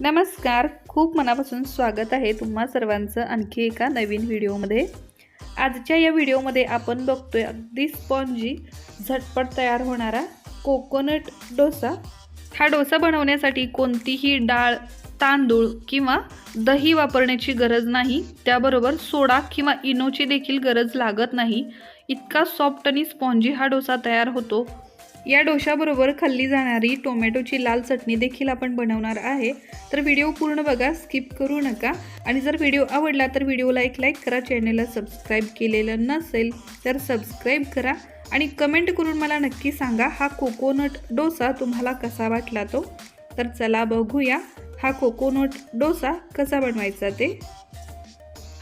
नमस्कार खूप मनापासून स्वागत आहे तुम्हा सर्वांचं आणखी एका नवीन व्हिडिओमध्ये. आजच्या या व्हिडिओमध्ये आपण बघतोय अगदी स्पॉन्जी झटपट तयार होणारा कोकोनट डोसा. हा डोसा बनवण्यासाठी कोणतीही डाळ तांदूळ किंवा दही वापरण्याची गरज नाही. त्याबरोबर सोडा किंवा इनोची देखील गरज लागत नाही. इतका सॉफ्ट आणि स्पॉन्जी हा डोसा तयार होतो. या डोशाबरोबर खाल्ली जाणारी टोमॅटोची लाल चटणी देखील आपण बनवणार आहे. तर व्हिडिओ पूर्ण बघा स्किप करू नका. आणि जर व्हिडिओ आवडला तर व्हिडिओला एक लाईक करा चॅनलला सबस्क्राईब केलेलं नसेल तर सबस्क्राईब करा. आणि कमेंट करून मला नक्की सांगा हा कोकोनट डोसा तुम्हाला कसा वाटला तो? तर चला बघूया हा कोकोनट डोसा कसा बनवायचा ते.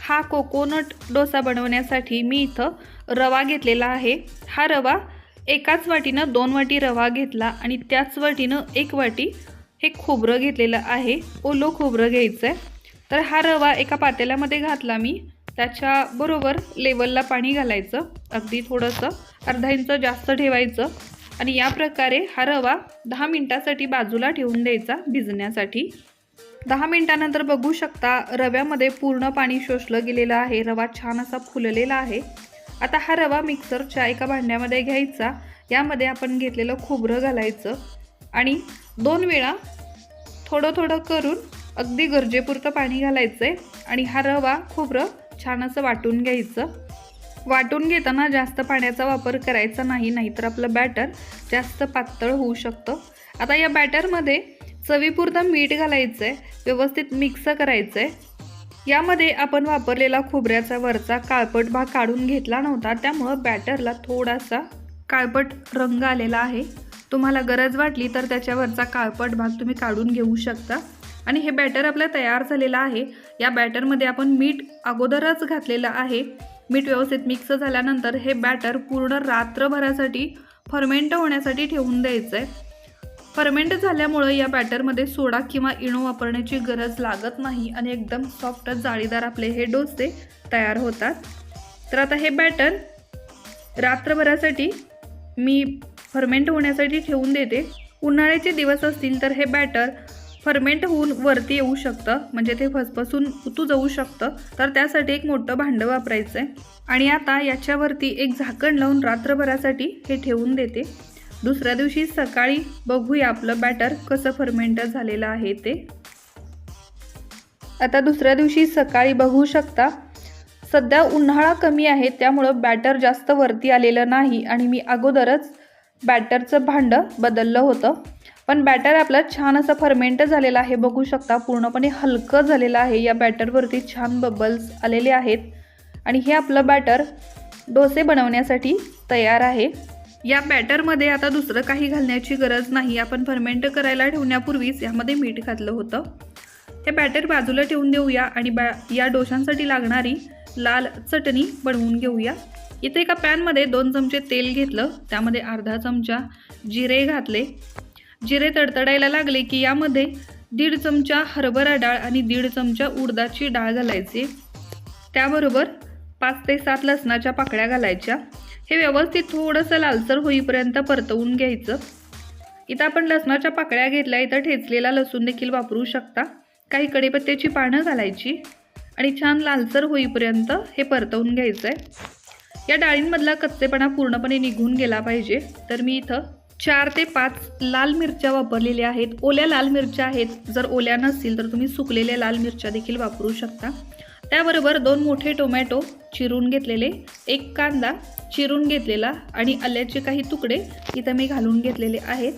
हा कोकोनट डोसा बनवण्यासाठी मी इथं रवा घेतलेला आहे. हा रवा एकाच वाटीनं दोन वाटी रवा घेतला आणि त्याच वाटीनं एक वाटी हे खोबरं घेतलेलं आहे. ओलो खोबरं घ्यायचं आहे तर हा रवा एका पातेल्यामध्ये घातला मी. त्याच्याबरोबर लेवलला पाणी घालायचं. अगदी थोडंसं अर्धा इंच जास्त ठेवायचं. आणि या प्रकारे हा रवा दहा मिनटासाठी बाजूला ठेवून द्यायचा भिजण्यासाठी. दहा मिनटानंतर बघू शकता रव्यामध्ये पूर्ण पाणी शोषलं गेलेलं आहे. रवा छान असा फुललेला आहे. आता हा रवा मिक्सरच्या एका भांड्यामध्ये घ्यायचा. यामध्ये आपण घेतलेलं खोबरं घालायचं. आणि दोन वेळा थोडं थोडं करून अगदी गरजेपुरतं पाणी घालायचं आहे आणि हा रवा खोबरं छान असं वाटून घ्यायचं. वाटून घेताना जास्त पाण्याचा वापर करायचा नाही नाहीतर आपलं बॅटर जास्त पातळ होऊ शकतं. आता या बॅटरमध्ये चवीपुरतं मीठ घालायचं आहे व्यवस्थित मिक्स करायचं आहे यामध्ये आपण वापरलेला खोबऱ्याचा वरचा काळपट भाग काढून घेतला नव्हता त्यामुळं बॅटरला थोडासा काळपट रंग आलेला आहे. तुम्हाला गरज वाटली तर त्याच्यावरचा काळपट भाग तुम्ही काढून घेऊ शकता. आणि हे बॅटर आपलं तयार झालेलं आहे. या बॅटरमध्ये आपण मीठ अगोदरच घातलेलं आहे. मीठ व्यवस्थित मिक्स झाल्यानंतर हे बॅटर पूर्ण रात्रभरासाठी फर्मेंट होण्यासाठी ठेवून द्यायचं आहे फर्मेंट झाल्यामुळं या बॅटरमध्ये सोडा किंवा इनो वापरण्याची गरज लागत नाही आणि एकदम सॉफ्ट जाळीदार आपले हे डोसे तयार होतात. तर आता हे बॅटर रात्रभरासाठी मी फर्मेंट होण्यासाठी ठेवून देते. उन्हाळ्याचे दिवस असतील तर हे बॅटर फर्मेंट होऊन वरती येऊ शकतं. म्हणजे ते फसफसून उतू जाऊ शकतं. तर त्यासाठी एक मोठं भांडं वापरायचं आहे आणि आता याच्यावरती एक झाकण लावून रात्रभरासाठी हे ठेवून देते. दुसऱ्या दिवशी सकाळी बघूया आपलं बॅटर कसं फर्मेंट झालेलं आहे ते. आता दुसऱ्या दिवशी सकाळी बघू शकता सध्या उन्हाळा कमी आहे त्यामुळं बॅटर जास्त वरती आलेलं नाही आणि मी अगोदरच बॅटरचं भांडं बदललं होतं. पण बॅटर आपलं छान असं फर्मेंट झालेलं आहे बघू शकता पूर्णपणे हलकं झालेलं आहे. या बॅटरवरती छान बबल्स आलेले आहेत आणि हे आपलं बॅटर डोसे बनवण्यासाठी तयार आहे. या बॅटरमध्ये आता दुसरं काही घालण्याची गरज नाही. आपण फर्मेंट करायला ठेवण्यापूर्वीच यामध्ये मीठ घातलं होतं. हे बॅटर बाजूला ठेवून देऊया आणि बॅ या डोशांसाठी लागणारी लाल चटणी बनवून घेऊया. इथे एका पॅनमध्ये दोन चमचे तेल घेतलं. त्यामध्ये अर्धा चमचा जिरे घातले. जिरे तडतडायला लागले की यामध्ये दीड चमचा हरभरा डाळ आणि दीड चमचा उडदाची डाळ घालायची. त्याबरोबर पाच ते सात लसणाच्या पाकळ्या घालायच्या. हे व्यवस्थित थोडंसं लालसर होईपर्यंत परतवून घ्यायचं. इथं आपण लसणाच्या पाकळ्या घेतल्या इथं ठेचलेला लसूण देखील वापरू शकता. काही कढीपत्त्याची पानं घालायची आणि छान लालसर होईपर्यंत हे परतवून घ्यायचं आहे या डाळींमधला कच्चेपणा पूर्णपणे निघून गेला पाहिजे. तर मी इथं चार ते पाच लाल मिरच्या वापरलेल्या आहेत. ओल्या लाल मिरच्या आहेत. जर ओल्या नसतील तर तुम्ही सुकलेल्या लाल मिरच्या देखील वापरू शकता. त्याबरोबर दोन मोठे टोमॅटो चिरून घेतलेले एक कांदा चिरून घेतलेला आणि आल्याचे काही तुकडे इथं मी घालून घेतलेले आहेत.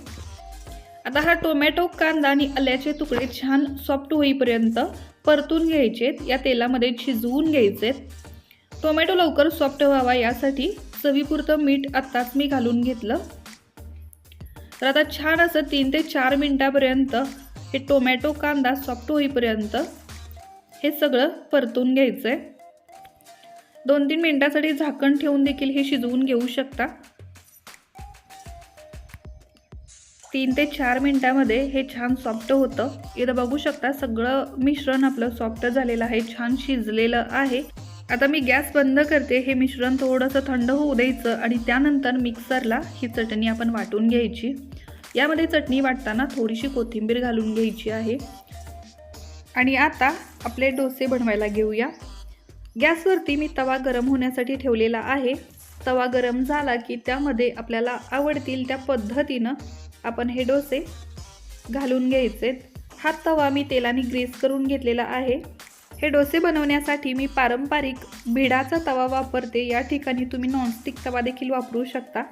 आता हा टोमॅटो कांदा आणि आल्याचे तुकडे छान सॉफ्ट होईपर्यंत परतून घ्यायचेत या तेलामध्ये शिजवून घ्यायचेत टोमॅटो लवकर सॉफ्ट व्हावा यासाठी चवीपुरतं मीठ आत्ताच मी घालून घेतलं. तर आता छान असं तीन ते चार मिनटापर्यंत हे टोमॅटो कांदा सॉफ्ट होईपर्यंत हे सगळं परतून घ्यायचं आहे दोन तीन मिनटासाठी झाकण ठेवून देखील हे शिजवून घेऊ शकता. तीन ते चार मिनटामध्ये हे छान सॉफ्ट होतं. इथं बघू शकता सगळं मिश्रण आपलं सॉफ्ट झालेलं आहे छान शिजलेलं आहे. आता मी गॅस बंद करते हे मिश्रण थोडंसं थंड होऊ द्यायचं आणि त्यानंतर मिक्सरला ही चटणी आपण वाटून घ्यायची. यामध्ये चटणी वाटताना थोडीशी कोथिंबीर घालून घ्यायची आहे. आणि आता आपले डोसे बनवायला घेऊया. गॅसवरती मी तवा गरम होण्यासाठी ठेवलेला आहे. तवा गरम झाला की त्यामध्ये आपल्याला आवडतील त्या पद्धतीनं आपण हे डोसे घालून घ्यायचे. हा तवा मी तेलाने ग्रीस करून घेतलेला आहे. हे डोसे बनवण्यासाठी मी पारंपरिक भिडाचा तवा वापरते. या ठिकाणी तुम्ही नॉनस्टिक तवा देखील वापरू शकता.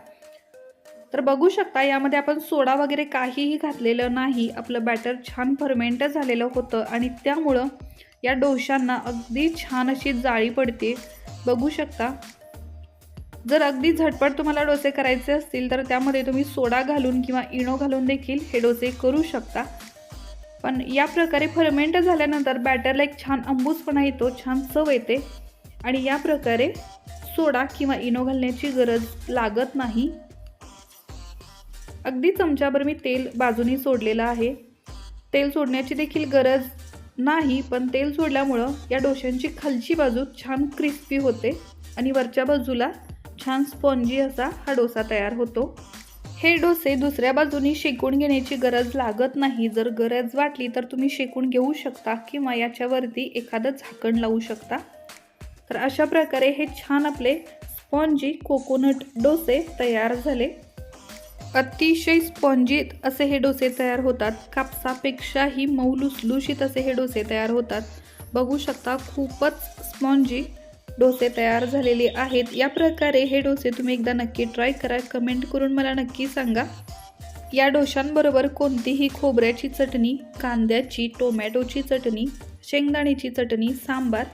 तर बघू शकता यामध्ये आपण सोडा वगैरे काहीही घातलेलं नाही. आपलं बॅटर छान फर्मेंट झालेलं होतं आणि त्यामुळं या डोशांना अगदी छान अशी जाळी पडते. बघू शकता. जर अगदी झटपट तुम्हाला डोसे करायचे असतील तर त्यामध्ये तुम्ही सोडा घालून किंवा इनो घालून देखील हे डोसे करू शकता. पण या प्रकारे फर्मेंट झाल्यानंतर बॅटरला एक छान अंबूसपणा येतो छान चव येते. आणि या प्रकारे सोडा किंवा इनो घालण्याची गरज लागत नाही. अगदी चमच्याभर मी तेल बाजूनी सोडलेलं आहे. तेल सोडण्याची देखील गरज नाही पण तेल सोडल्यामुळं या डोश्यांची खालची बाजू छान क्रिस्पी होते आणि वरच्या बाजूला छान स्पॉन्जी असा हा डोसा तयार होतो. हे डोसे दुसऱ्या बाजूनी शेकून घेण्याची गरज लागत नाही. जर गरज वाटली तर तुम्ही शेकून घेऊ शकता किंवा याच्यावरती एखादं झाकण लावू शकता. तर अशा प्रकारे हे छान आपले स्पॉन्जी कोकोनट डोसे तयार झाले. अतिशय स्पॉन्जीत असे हे डोसे तयार होतात. कापसापेक्षाही मऊ लुसलुशीत असे हे डोसे तयार होतात. बघू शकता खूपच स्पॉन्जी डोसे तयार झालेले आहेत. या प्रकारे हे डोसे तुम्ही एकदा नक्की ट्राय करा. कमेंट करून मला नक्की सांगा. या डोशांबरोबर कोणतीही खोबऱ्याची चटणी कांद्याची टोमॅटोची चटणी शेंगदाण्याची चटणी सांबार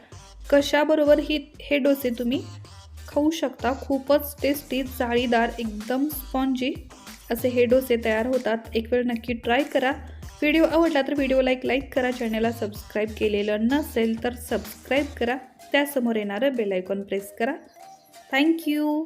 कशाबरोबर ही हे डोसे तुम्ही खाऊ शकता. खूपच टेस्टी जाळीदार एकदम स्पॉन्जी असे हे डोसे तयार होतात. एक वेळ नक्की ट्राय करा. व्हिडिओ आवडला तर व्हिडिओला एक लाईक करा. चॅनलला सबस्क्राईब केलेलं नसेल तर सबस्क्राईब करा. त्यासमोर येणारं बेलायकॉन प्रेस करा. थँक्यू